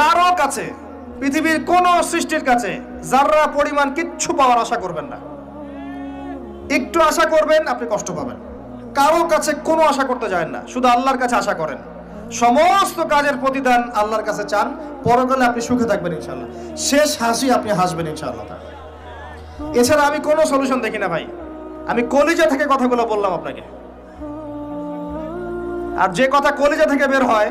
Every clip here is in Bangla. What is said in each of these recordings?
কারও কাছে, পৃথিবীর কোন সৃষ্টির কাছে যাররা পরিমাণ কিচ্ছু পাওয়ার আশা করবেন না। একটু আশা করবেন, আপনি কষ্ট পাবেন। কারও কাছে কোনো আশা করতে যায় না, শুধু আল্লাহর কাছে আশা করেন। সমস্ত কাজের প্রতিদান আল্লাহর কাছে চান, পরকালে আপনি সুখে থাকবেন ইনশাল্লাহ শেষ হাসি আপনি হাসবেন ইনশাআল্লাহ। এছাড়া আমি কোনো সলিউশন দেখি না ভাই। আমি কলিজা থেকে কথাগুলো বললাম আপনাকে। আর যে কথা কলিজা থেকে বের হয়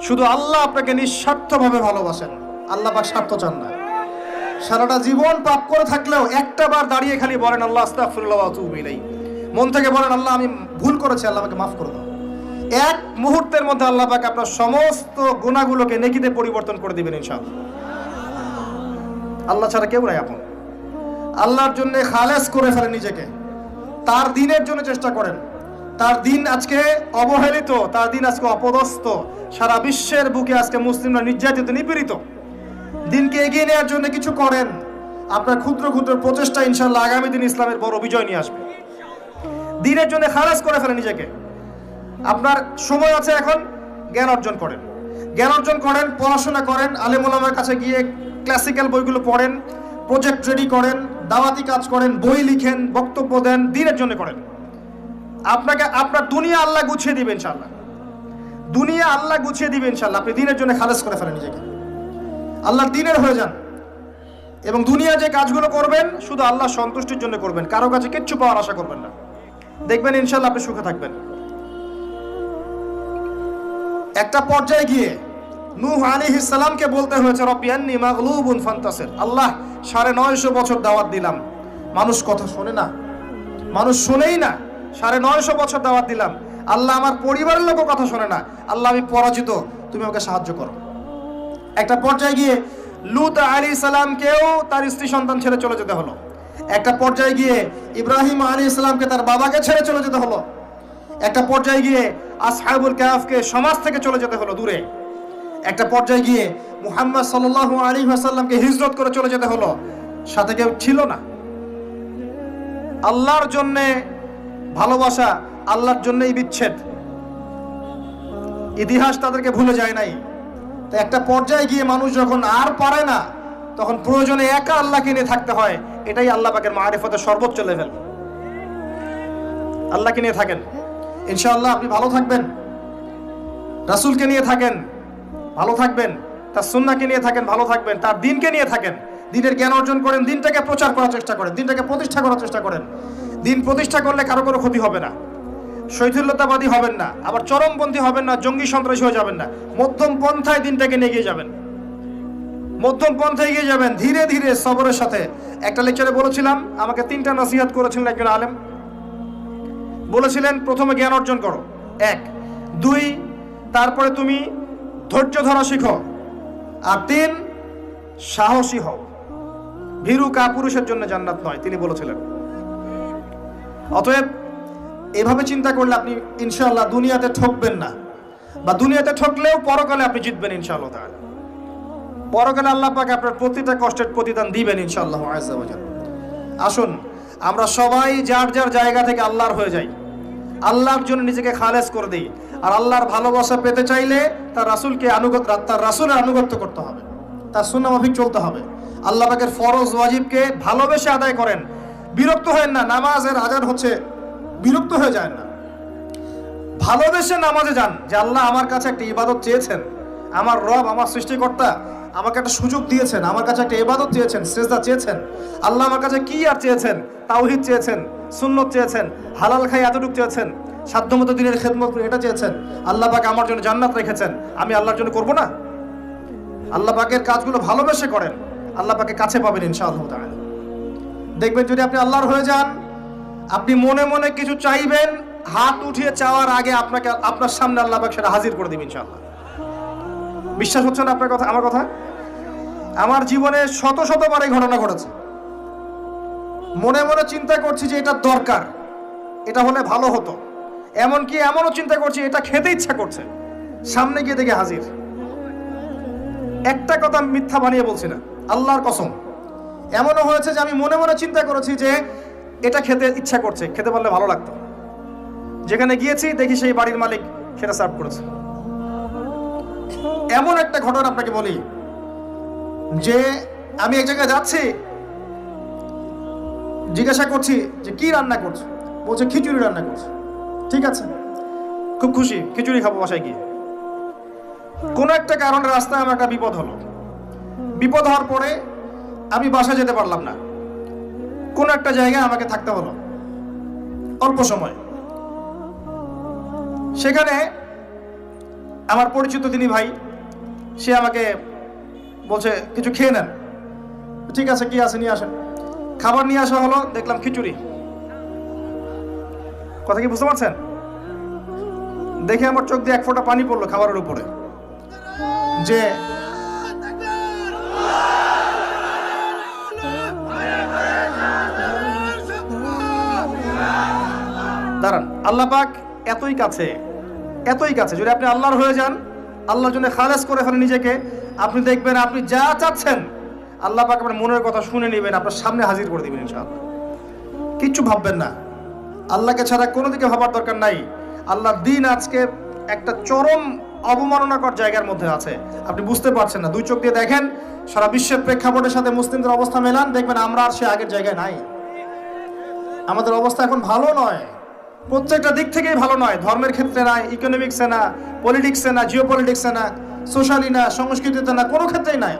শুধু আল্লাহ আপনাকে নিঃস্বার্থভাবে ভালোবাসেন। আল্লাহ পাক স্বার্থ চান না। সারাটা জীবন পাপ করে থাকলেও একটা বার দাঁড়িয়ে খালি বলেন, আল্লাহ আতুবু মন থেকে বলেন, আল্লাহ, আমি ভুল করেছি, আল্লাহ আমাকে মাফ করে দাও। এক মুহূর্তের মধ্যে আল্লাহ পাক আপনার সমস্ত গুণাগুলোকে নেকিতে পরিবর্তন করে দিবেন, ইনশাআল্লাহ। আল্লাহ ছাড়া কেউ নাই আপন। আল্লাহর জন্য খালেস করে ফেলেন নিজেকে। তার দিনের জন্য চেষ্টা করেন। তার দিন আজকে অবহেলিত, তার দিন আজকে অপদস্থ। সারা বিশ্বের বুকে আজকে মুসলিমরা নির্যাতিত, নিপীড়িত। দিনকে এগিয়ে নেওয়ার জন্য কিছু করেন। আপনার ক্ষুদ্র ক্ষুদ্র প্রচেষ্টা ইনশাল্লাহ আগামী দিন ইসলামের বড় বিজয় নিয়ে আসবে। দিনের জন্য খালাস করে ফেলেন নিজেকে। আপনার সময় আছে এখন, জ্ঞান অর্জন করেন। জ্ঞান অর্জন করেন, পড়াশোনা করেন আলেমুলামার কাছে গিয়ে ক্লাসিক্যাল বইগুলো পড়েন প্রজেক্ট রেডি করেন, দাওয়াতি কাজ করেন, বই লিখেন, বক্তব্য দেন, দিনের জন্য করেন। আপনাকে, আপনার দুনিয়া আল্লাহ গুছিয়ে দিবেন ইনশাল্লাহ দুনিয়া আল্লাহ গুছিয়ে দিবেন ইনশাল্লাহ আপনি দিনের জন্য খালাস করে ফেলেন নিজেকে। আল্লাহর দিনের হয়ে যান। এবং দুনিয়া যে কাজগুলো করবেন, শুধু আল্লাহ সন্তুষ্টির জন্য করবেন। কারও কাছে কিচ্ছু পাওয়ার আশা করবেন না। দেখবেন ইনশাল্লাহ আপনি সুখে থাকবেন। একটা পর্যায়ে গিয়ে নূহ আলী সালামকে বলতে হয়েছে রব্বিয়ান্নি মাগলুবুন ফান্তাসির। আল্লাহ, সাড়ে নয়শো বছর দাওয়াত দিলাম। মানুষ কথা শোনে না। মানুষ শোনেই না। সাড়ে নয়শো বছর দাওয়াত দিলাম। আল্লাহ আমার পরিবারের লোকও কথা শোনে না। আল্লাহ, আমি পরাজিত। তুমি আমাকে সাহায্য করো। একটা পর্যায়ে গিয়ে লুত আলী সালামকেও তার স্ত্রী সন্তান ছেড়ে চলে যেতে হলো। একটা পর্যায়ে গিয়ে ইব্রাহিম আলী ইসলামকে তার বাবাকে ছেড়ে চলে যেতে হলো। একটা পর্যায়ে গিয়ে আসহাবুল কাহাফকে সমাজ থেকে চলে যেতে হলো দূরে। একটা পর্যায়ে গিয়ে মুহাম্মদ সাল্লাল্লাহু আলী আসাল্লামকে হিজরত করে চলে যেতে হলো। সাথে কেউ ছিল না। আল্লাহর জন্যে ভালোবাসা আল্লাহর জন্যই বিচ্ছেদ। ইতিহাস তাদেরকে ভুলে যায় নাই। তো একটা পর্যায়ে গিয়ে মানুষ যখন আর পারে না, তখন প্রয়োজনে একা আল্লাহকে নিয়ে থাকতে হয়। এটাই আল্লাহ পাকের মারিফতের সর্বোচ্চ লেভেল আল্লাহকে নিয়ে থাকেন। ইনশাআল্লাহ আপনি ভালো থাকবেন। রাসূলকে নিয়ে থাকেন, ভালো থাকবেন। তার সুন্নাকে নিয়ে থাকেন, ভালো থাকবেন। তার দিনকে নিয়ে থাকেন। দিনের জ্ঞান অর্জন করেন, দিনটাকে প্রচার করার চেষ্টা করেন, দিনটাকে প্রতিষ্ঠা করার চেষ্টা করেন। দিন প্রতিষ্ঠা করলে কারও কোনো ক্ষতি হবে না। শৈথিল্যতাবাদী হবেন না, আবার চরমপন্থী হবেন না, জঙ্গি সন্ত্রাসী হয়ে যাবেন না। মধ্যম পন্থায় দিনটাকে নিয়ে গিয়ে যাবেন। মধ্যম পন্থায় এগিয়ে যাবেন, ধীরে ধীরে সবরের সাথে। একটা লেকচারে বলেছিলাম, আমাকে তিনটা নসিহাত করেছিলেন একজন আলেম। বলেছিলেন, প্রথমে জ্ঞান অর্জন করো। এক। দুই, তারপরে তুমি ধৈর্য ধরা শিখো। আর তিন, সাহসী হও। ভীরু কাপুরুষের জন্য জান্নাত নয়, তিনি বলেছিলেন। অতএব এভাবে চিন্তা করলে আপনি ইনশাআল্লাহ দুনিয়াতে ঠকবেন না। বা দুনিয়াতে ঠকলেও পরকালে আপনি জিতবেন ইনশাআল্লাহ তাআলা। পরকালে আল্লাহ পাক আপনার প্রতিটা কষ্টের প্রতিদান দিবেন ইনশাআল্লাহ আজ্জা আসুন, আমরা সবাই যার যার জায়গা থেকে আল্লাহর হয়ে যাই। আল্লাহর জন্য নিজেকে খালেজ করে দিই। আর আল্লাহর ভালোবাসা পেতে চাইলে তার রাসুলকে আনুগত তার রাসূলের আনুগত্য করতে হবে। তার সুন্নামাফিক চলতে হবে। আল্লাহ পাকের ফরজ ওয়াজিবকে ভালোবেসে আদায় করেন। বিরক্ত হয়েন না, নামাজের আজান হচ্ছে, বিরক্ত হয়ে যায় না। ভালোবেসে নামাজে যান, যে আল্লাহ আমার কাছে একটা ইবাদত চেয়েছেন। আমার রব, আমার সৃষ্টিকর্তা আমাকে একটা সুযোগ দিয়েছেন, আমার কাছে একটা ইবাদত চেয়েছেন, শ্রেষ্ঠা চেয়েছেন। আল্লাহ আমার কাছে কি আর চেয়েছেন? তাওহিদ চেয়েছেন, সুন্নত চেয়েছেন, হালাল খাই এতটুকু চেয়েছেন, সাধ্যমতো দিনের খেদমত এটা চেয়েছেন। আল্লাহ পাক আমার জন্য জান্নাত রেখেছেন, আমি আল্লাহর জন্য করব না? আল্লাহ পাকের কাজগুলো ভালোবেসে করেন, আল্লাহ পাকে কাছে পাবেন ইনশাআল্লাহ তাআলা। দেখবেন যদি আপনি আল্লাহর হয়ে যান, আপনি মনে মনে কিছু চাইবেন, হাত উঠিয়ে চাওয়ার আগে আপনাকে, আপনার সামনে আল্লাহ সেটা হাজির করে দিবেন ইনশাআল্লাহ। বিশ্বাস হচ্ছে না আপনার কথা, আমার কথা? আমার জীবনে শত শতবার এই ঘটনা ঘটেছে। মনে মনে চিন্তা করছি যে এটা দরকার, এটা হলে ভালো হতো। এমনকি এমনও চিন্তা করছি, এটা খেতে ইচ্ছা করছে। সামনে গিয়ে দেখে হাজির। একটা কথা মিথ্যা বানিয়ে বলছি না, আল্লাহর কসম। এমনও হয়েছে যে আমি মনে মনে চিন্তা করেছি যে এটা খেতে ইচ্ছা করছে, খেতে পারলে ভালো লাগতো। যেখানে গিয়েছি, দেখি সেই বাড়ির মালিক সেটা সার্ভ করেছে। এমন একটা ঘটনা আপনাকে বলি, যে আমি এক জায়গায় যাচ্ছি, জিজ্ঞাসা করছি যে কি রান্না করছ? বলছে, খিচুড়ি রান্না করছে। ঠিক আছে, খুব খুশি, খিচুড়ি খাব বাসায় গিয়ে। কোনো একটা কারণে রাস্তায় আমার একটা বিপদ হলো। বিপদ হওয়ার পরে আমি বাসা যেতে পারলাম না। কোনো একটা জায়গায় আমাকে থাকতে হলো। অল্প সময়। সেখানে আমার পরিচিত তিনি ভাই, সে আমাকে বলছে, কিছু খেয়ে নেন। ঠিক আছে, কি আছে, নিয়ে আসেন। খাবার নিয়ে আসা হলো, দেখলাম খিচুড়ি। কথা কি বুঝতে পারছেন? দেখে আমার চোখ দিয়ে এক ফোঁটা পানি পড়ল খাবারের উপরে। যে দাঁড়ান, আল্লাহ পাক এতই কাছে এতই কাছে। যদি আপনি আল্লাহর হয়ে যান, আল্লাহর জন্য খালেস করে ফেলেন নিজেকে, আপনি দেখবেন আপনি যা চাচ্ছেন, আল্লাহ পাক আপনার মনের কথা শুনে নেবেন, আপনার সামনে হাজির করে দিবেন ইনশাআল্লাহ। কিচ্ছু ভাববেন না। আল্লাহকে ছাড়া কোনো দিকে ভাবার দরকার নাই। আল্লাহর দিন আজকে একটা চরম অবমাননাকর জায়গার মধ্যে আছে। আপনি বুঝতে পারছেন না। দুই চোখ দিয়ে দেখেন, সারা বিশ্বের প্রেক্ষাপটের সাথে মুসলিমদের অবস্থা মেলান, দেখবেন আমরা আর সে আগের জায়গায় নাই। আমাদের অবস্থা এখন ভালো নয়। প্রত্যেকটা দিক থেকেই ভালো নয়। ধর্মের ক্ষেত্রে না ইকোনমিক্সে না পলিটিক্সে না জিও পলিটিক্সে না সোশ্যালি না, সংস্কৃতিতে না, কোনো ক্ষেত্রেই নাই।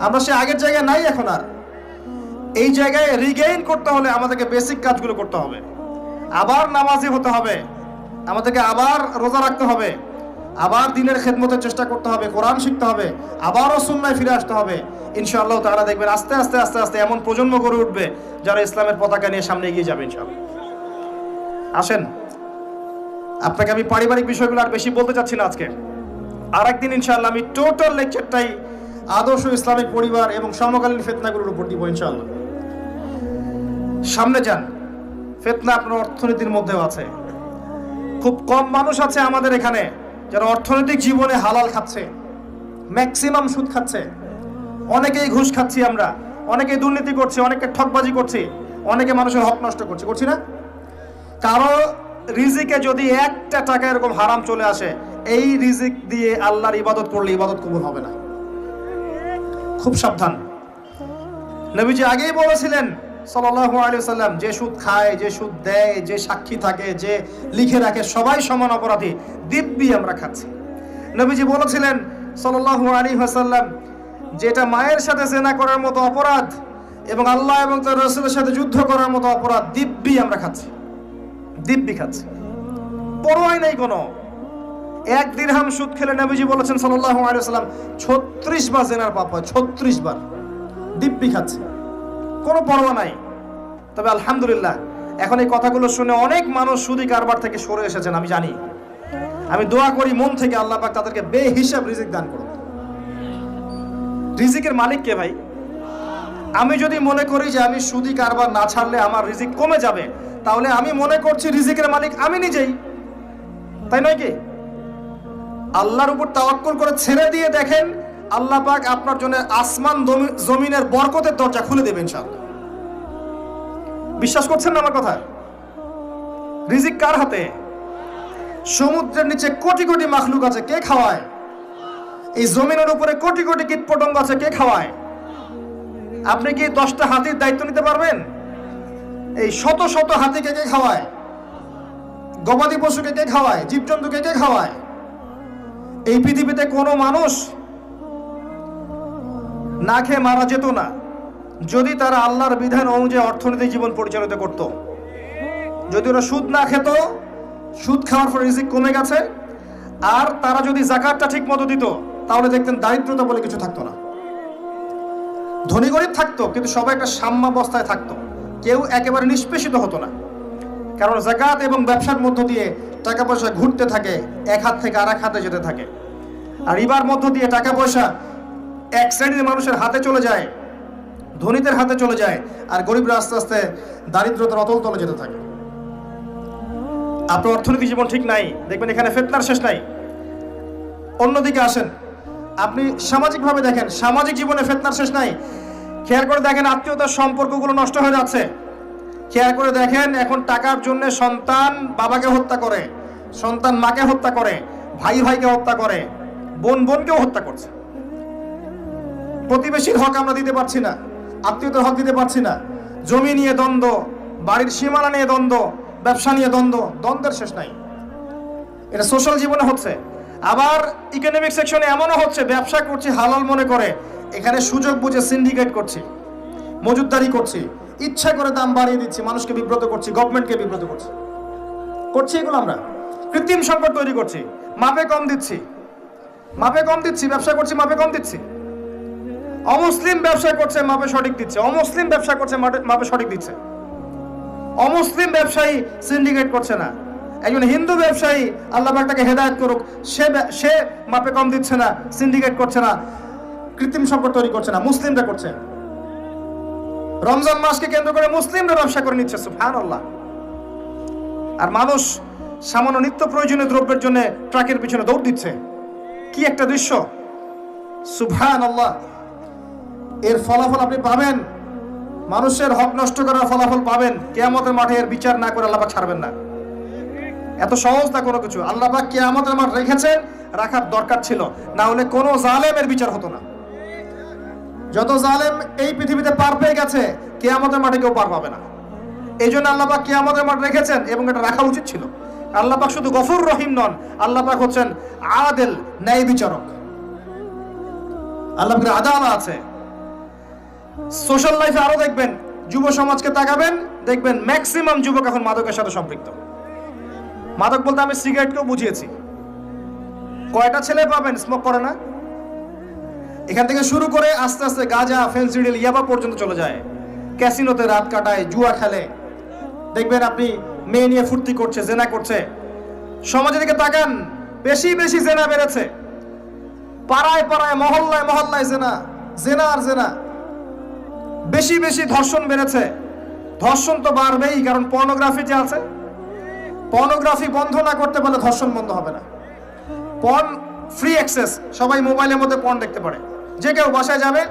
আমরা সে আগের জায়গায় নাই এখন আর। এই জায়গায় রিগেইন করতে হলে আমাদেরকে বেসিক কাজগুলো করতে হবে। আবার নামাজি হতে হবে। আমাদেরকে আবার রোজা রাখতে হবে। আবার দিনের খেদমতের চেষ্টা করতে হবে, কোরআন শিখতে হবে, আবারও সুন্নায় ফিরে আসতে হবে। ইনশাআল্লাহ তারা দেখবেন আস্তে আস্তে আস্তে আস্তে এমন প্রজন্ম গড়ে উঠবে যারা ইসলামের পতাকা নিয়ে সামনে এগিয়ে যাবে ইনশাআল্লাহ। আসেন আপনাকে আমি পারিবারিক বিষয়গুলো আর বেশি বলতে চাচ্ছি না আজকে। আর একদিন ইনশাল্লাহ আমি টোটাল লেকচারটাই আদর্শ ইসলামিক পরিবার এবং সমকালীন ফেতনাগুলোর উপর দিব ইনশাআল্লাহ। সামনে যান। ফেতনা আপনার অর্থনীতির মধ্যেও আছে। খুব কম মানুষ আছে আমাদের এখানে যারা অর্থনৈতিক জীবনে হালাল খাচ্ছে ম্যাক্সিমাম সুদ খাচ্ছে। অনেকেই ঘুষ খাচ্ছি আমরা, অনেকেই দুর্নীতি করছি অনেকে ঠকবাজি করছি, অনেকে মানুষের হক নষ্ট করছি। করছি না? কারও রিজিকে যদি একটা টাকা এরকম হারাম চলে আসে, এই রিজিক দিয়ে আল্লাহর ইবাদত করলে ইবাদত কবুল হবে না। খুব সাবধান। নবীজি আগেই বলেছিলেন সাল্লাম যে সুদ খায়, যে সুদ দেয়, যে সাক্ষী থাকে, যে লিখে রাখে, সবাই সমান অপরাধী, দিব্যি আমরা খাচ্ছি। নবীজি বলেছিলেন, সাল্লাল্লাহু আলাইহি ওয়াসাল্লাম, যেটা মায়ের সাথে জেনা করার মতো অপরাধ এবং আল্লাহ এবং তার রসুলের সাথে যুদ্ধ করার মতো অপরাধ, দিব্যি আমরা খাচ্ছি। দিব্যি খাচ্ছি। পরোয়াই নেই কোনো। এক দিরহাম সুদ খেলে নবীজি বলেছেন আলাইহি ওয়াসাল্লাম 36 বার জেনার পাপ হয় 36 বার। দিব্যি খাচ্ছে। কোনো পরোয়া নাই। তবে আলহামদুলিল্লাহ, এখন এই কথাগুলো শুনে অনেক মানুষ সুদি কারবার থেকে সরে এসেছেন, আমি জানি। আমি দোয়া করি মন থেকে আল্লাহ পাক তাদেরকে বেহিসাব রিজিক দান করুন। রিজিকের মালিক কে ভাই? আমি যদি মনে করি যে আমি সুদি কারবার না ছাড়লে আমার রিজিক কমে যাবে তাহলে আমি মনে করছি রিজিকের মালিক আমি নিজেই। তাই নয় কি? আল্লাহর উপর তাওয়াক্কুল করে ছেড়ে দিয়ে দেখেন, আল্লাহ পাক আপনার জন্য আসমান জমিনের বরকতের দরজা খুলে দেবেন ইনশাআল্লাহ। বিশ্বাস করছেন না আমার কথা? রিজিক কার হাতে? সমুদ্রের নিচে কোটি কোটি মাখলুক আছে, কে খাওয়ায়? এই জমিনের উপরে কোটি কোটি কীটপতঙ্গ আছে, কে খাওয়ায়? আপনি কি দশটা হাতির দায়িত্ব নিতে পারবেন? এই শত শত হাতিকে কে খাওয়ায়? গবাদি পশুকে কে খাওয়ায়? জীবজন্তুকে কে খাওয়ায়? এই পৃথিবীতে কোনো মানুষ না খেয়ে মারা যেত না, যদি তারা আল্লাহর বিধান অনুযায়ী অর্থনৈতিক জীবন পরিচালিত করত। যদি ওরা সুদ না খেত, সুদ খাওয়ার পর রিজিক কমে গেছে, আর তারা যদি জাকাতটা ঠিক মতো দিত, তাহলে দেখতেন দারিদ্রতা বলে কিছু থাকতো না। ধনী গরিব থাকতো, কিন্তু সবাই একটা সাম্যাবস্থায় থাকতো। কেউ একেবারে নিষ্পেষিত হতো না। কারণ জাকাত এবং ব্যবসার মধ্য দিয়ে টাকা পয়সা ঘুরতে থাকে, এক হাত থেকে আর এক হাতে যেতে থাকে। আর ইবার মধ্য দিয়ে টাকা পয়সা এক শ্রেণির মানুষের হাতে চলে যায়, ধনীদের হাতে চলে যায়, আর গরিবরা আস্তে আস্তে দারিদ্রতার অতল তলে যেতে থাকে। আপনার অর্থনৈতিক জীবন ঠিক নাই, দেখবেন এখানে ফেতনার শেষ নাই। অন্যদিকে আসেন, আপনি সামাজিকভাবে দেখেন, সামাজিক জীবনে ফেতনার শেষ নাই। খেয়াল করে দেখেন আত্মীয়তার সম্পর্কগুলো নষ্ট হয়ে যাচ্ছে। খেয়াল করে দেখেন এখন টাকার জন্য সন্তান বাবাকে হত্যা করে, সন্তান মাকে হত্যা করে, ভাই ভাইকে হত্যা করে, বোন বোনকেও হত্যা করছে। প্রতিবেশীর হক আমরা দিতে পারছি না, আত্মীয়তার হক দিতে পারছি না। জমি নিয়ে দ্বন্দ্ব, বাড়ির সীমানা নিয়ে দ্বন্দ্ব, ব্যবসা নিয়ে দ্বন্দ্ব, দ্বন্দ্বের শেষ নাই। এটা সোশ্যাল জীবনে হচ্ছে। আবার ইকোনমিক সেকশনে এমনও হচ্ছে, ব্যবসা করছি হালাল মনে করে এখানে সুযোগ বুঝে সিন্ডিকেট করছি মজুদদারি করছি, ইচ্ছা করে দাম বাড়িয়ে দিচ্ছি, মানুষকে বিব্রত করছি গভর্নমেন্টকে বিব্রত করছি। করছি এগুলো আমরা। কৃত্রিম সংকট তৈরি করছি, মাপে কম দিচ্ছি। মাপে কম দিচ্ছি, ব্যবসা করছি, মাপে কম দিচ্ছি। অমুসলিম ব্যবসা করছে, মাপে সঠিক দিচ্ছে। অমুসলিম ব্যবসা করছে মাপে- সঠিক দিচ্ছে। অমুসলিম ব্যবসায়ী সিন্ডিকেট করছে না। একজন হিন্দু ব্যবসায়ী, আল্লাহ তাকে হেদায়ত করুক, সে সে মাপে কম দিচ্ছে না সিন্ডিকেট করছে না। কৃত্রিম সংকট তৈরি করছে না, মুসলিমরা করছে। রমজান মাসকে কেন্দ্র করে মুসলিমরা ব্যবসা করে নিচ্ছে সুফান আল্লাহ আর মানুষ সামান্য নিত্য প্রয়োজনীয় দ্রব্যের জন্য ট্রাকের পিছনে দৌড় দিচ্ছে। কি একটা দৃশ্য? সুফান আল্লাহ এর ফলাফল আপনি পাবেন। মানুষের হক নষ্ট করার ফলাফল পাবেন। কেয়ামতের মাঠে এর বিচার না করে আল্লাহ ছাড়বেন না। এত সহজ না কোনো কিছু। আল্লাহ কেয়ামতের মাঠ রেখেছেন রাখার দরকার ছিল। না হলে কোনো জালেমের বিচার হতো না। যত জালেম এই পৃথিবীতে পার পেয়ে গেছে কে আমাদের মাঠে কেউ পার পাবে না। এই জন্য আল্লাহ কে আমাদের মাঠ রেখেছেন এবং এটা রাখা উচিত ছিল। আল্লাহ পাক শুধু গফুর রহিম নন, আল্লাহ পাক হচ্ছেন আদেল ন্যায় বিচারক। আল্লাহ পাকের আদালত আছে। সোশ্যাল লাইফে আরও দেখবেন, যুব সমাজকে তাকাবেন, দেখবেন ম্যাক্সিমাম যুবক এখন মাদকের সাথে সম্পৃক্ত। মাদক বলতে আমি সিগারেটকেও বুঝিয়েছি। কয়টা ছেলে পাবেন স্মোক করে না? এখান থেকে শুরু করে আস্তে আস্তে গাঁজা ফেন্সিডিল ইয়াবা পর্যন্ত চলে যায়। ক্যাসিনোতে রাত কাটায়, জুয়া খেলে। দেখবেন আপনি মেয়ে নিয়ে ফুর্তি করছে, জেনা করছে। সমাজের দিকে তাকান, বেশি বেশি জেনা বেড়েছে। পাড়ায় পাড়ায়, মহল্লায় মহল্লায় জেনা জেনা আর জেনা। বেশি বেশি ধর্ষণ বেড়েছে। ধর্ষণ তো বাড়বেই, কারণ পর্নোগ্রাফি যে আছে পর্নোগ্রাফি বন্ধ না করতে পারলে ধর্ষণ বন্ধ হবে না। পর্ন ফ্রি অ্যাক্সেস সবাই মোবাইলের মধ্যে পর্ন দেখতে পারে। যে কেউ বাসায় যাবে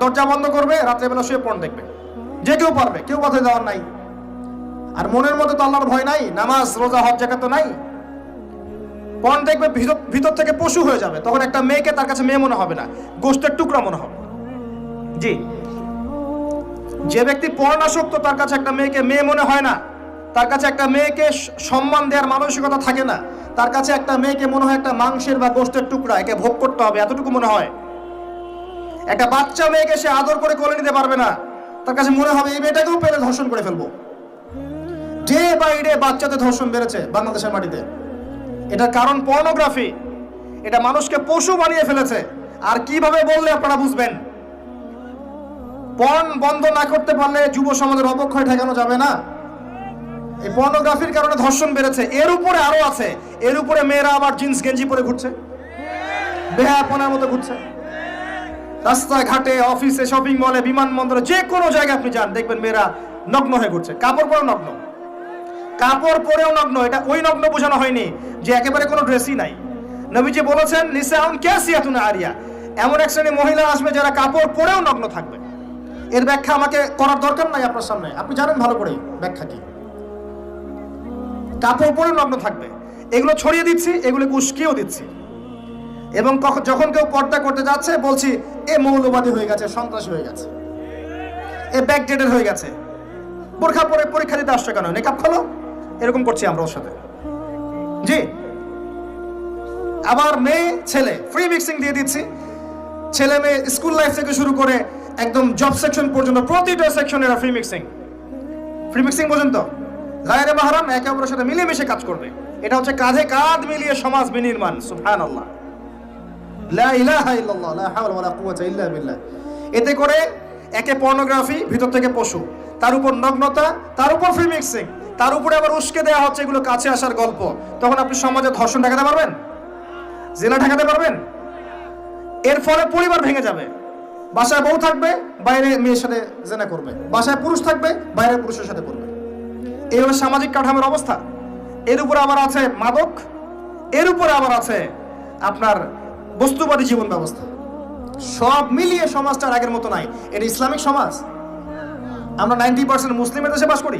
দরজা বন্ধ করবে, রাত্রেবেলা শুয়ে পর্ন দেখবে। যে কেউ পারবে, কেউ পথে যাওয়ার নাই। আর মনের মধ্যে তো আল্লাহর ভয় নাই, নামাজ, রোজা, হজ জায়গা তো নাই। পণ দেখবে ভিতর ভিতর থেকে পশু হয়ে যাবে, তখন একটা মেয়েকে তার কাছে মেয়ে মনে হবে না, গোষ্ঠের টুকরা মনে হবে। জি। যে ব্যক্তি পর্ণাসক্ত, তার কাছে একটা মেয়েকে মেয়ে মনে হয় না, তার কাছে একটা মেয়েকে সম্মান দেওয়ার মানসিকতা থাকে না, তার কাছে একটা মেয়েকে মনে হয় একটা মাংসের বা গোষ্ঠের টুকরা, একে ভোগ করতে হবে, এতটুকু মনে হয়। একটা বাচ্চা মেয়েকে সে আদর করে কোলে নিতে পারবে না। তার কাছে মনে হবে এই মেয়েটাকেও পেলে ধর্ষণ করে ফেলব। ডে বাই ডে বাচ্চাদের ধর্ষণ বেড়েছে বাংলাদেশের মাটিতে। এটার কারণ পর্নোগ্রাফি এটা মানুষকে পশু বানিয়ে ফেলেছে। আর কীভাবে বললে আপনারা বুঝবেন? পর্ন বন্ধ না করতে পারলে যুব সমাজের অবক্ষয় ঠেকানো যাবে না। এই পর্নোগ্রাফির কারণে ধর্ষণ বেড়েছে। এর উপরে আরও আছে। এর উপরে মেয়েরা আবার জিন্স গেঞ্জি পরে ঘুরছে। বেহাপনার মতো ঘুরছে। রাস্তায় ঘাটে অফিসে শপিং মলে বিমানবন্দরে, যে কোনো জায়গায় আপনি যান, দেখবেন মেয়েরা নগ্ন হয়ে ঘুরছে। কাপড় পরেও নগ্ন। কাপড় পরেও নগ্ন, এটা ওই নগ্ন বোঝানো হয়নি যে একেবারে কোনো ড্রেসই নাই। নবীজি বলেছেন নিসাউন ক্যাসিয়াতুন আরিয়া। এমন এক শ্রেণি মহিলা আসবে যারা কাপড় পরেও নগ্ন থাকবে। এর ব্যাখ্যা আমাকে করার দরকার নাই আপনার সামনে। আপনি জানেন ভালো করে ব্যাখ্যা কি। কাপড় পরে নগ্ন থাকবে। এগুলো ছড়িয়ে দিচ্ছি, এগুলোকে উস্কিয়েও দিচ্ছি। এবং যখন কেউ পর্দা করতে যাচ্ছে, বলছি এ মৌলবাদী হয়ে গেছে, সন্ত্রাসী হয়ে গেছে। এ ব্যাকডেটেড হয়ে গেছে। বোরখা পরে পরীক্ষা দিতে আসছে কেন? নেকাপ খোলো। এরকম করছি আমরা ওর সাথে। জি। আবার মেয়ে, ছেলে ফ্রি মিক্সিং দিয়ে দিচ্ছি। ছেলে মেয়ে স্কুল লাইফ থেকে শুরু করে একদম জব সেকশন পর্যন্ত, প্রতিটা সেকশনে ফ্রি মিক্সিং ফ্রি মিক্সিং পর্যন্ত গায়ের মাহারাম একে অপরের সাথে মিলেমিশে কাজ করবে। এটা হচ্ছে কাঁধে কাঁধ মিলিয়ে সমাজ বিনির্মাণ সুবহান আল্লাহ এতে করে একে পর্নোগ্রাফি ভিতর থেকে পশু। তার উপর নগ্নতা, তার উপর ফ্রি মিক্সিং তার উপরে আবার উস্কে দেওয়া হচ্ছে এগুলো কাছে আসার গল্প। তখন আপনি সমাজে ধর্ষণ ঠেকাতে পারবেন? জেলা ঠেকাতে পারবেন? এর ফলে পরিবার ভেঙে যাবে। বাসায় বউ থাকবে, বাইরে মেয়ের সাথে জেনা করবে। বাসায় পুরুষ থাকবে, বাইরে পুরুষের সাথে করবে এই হলো সামাজিক কাঠামোর অবস্থা। এর উপরে আবার আছে মাদক, এর উপরে আবার আছে আপনার বস্তুবাদী জীবন ব্যবস্থা। সব মিলিয়ে সমাজটা আগের মতো নাই। এটা ইসলামিক সমাজ। আমরা নাইনটি পার্সেন্ট মুসলিমের দেশে বাস করি।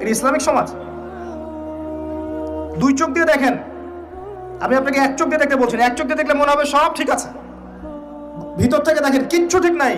এটা ইসলামিক সমাজ। দুই চোখ দিয়ে দেখেন। আমি আপনাকে এক চোখ দিয়ে দেখতে বলছি এক চোখ দিয়ে দেখলে মনে হবে সব ঠিক আছে। ভিতর থেকে দেখেন কিচ্ছু ঠিক নাই।